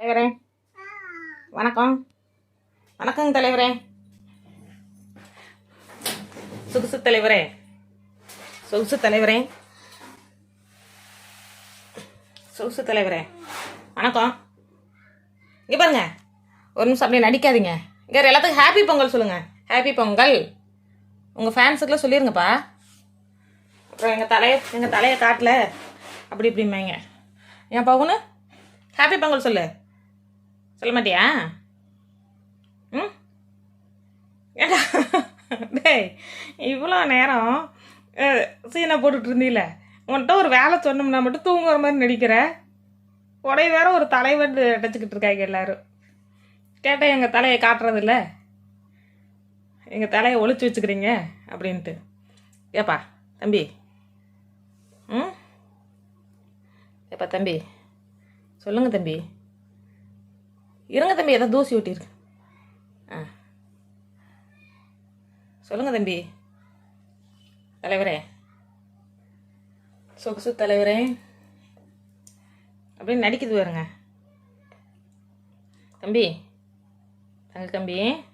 தலைவரே. வணக்கம். வணக்கங்க தலைவரே. சொகுசு தலைவரே. சொகுசு தலைவரே. சொகுசு தலைவரே. வணக்கம். இங்கே பாருங்க. ஒரு நிமிஷம் அப்படியே நடிக்காதீங்க. இங்கே எல்லாத்துக்கும் ஹாப்பி பொங்கல் சொல்லுங்கள் ஹாப்பி பொங்கல். உங்கள் ஃபேன்ஸுக்குலாம் சொல்லிருங்கப்பா. அப்புறம் எங்கள் தலையை எங்கள் தலையை காட்டல. அப்படி இப்படிம்பாங்க. என் பவுனு ஹாப்பி பொங்கல் சொல்லு. சொல்ல மாட்டியா? ம்? ஏடா டேய் இவ்வளோ நேரம் சீனை போட்டுட்டு இருந்தீல. உன்கிட்ட ஒரு வேலை சொன்னோம்னா மட்டும் தூங்குற மாதிரி நடிக்கிற. உடைய வேற ஒரு தலைவர் அடைச்சிக்கிட்டு இருக்காங்க எல்லாரும். கேட்டால் எங்கள் தலையை காட்டுறதில்ல. எங்கள் தலையை ஒழிச்சு வச்சுக்கிறீங்க அப்படின்ட்டு. ஏப்பா தம்பி. ம்? ஏப்பா தம்பி. சொல்லுங்கள் தம்பி. இருங்க தம்பி ஏதோ தூசி ஒட்டியிருக்கு. ஆ. சொல்லுங்க தம்பி. தலைவரே. சொகுசு தலைவரே. அப்படின்னு நடிக்குது பாருங்க. தம்பி. தங்க தம்பி.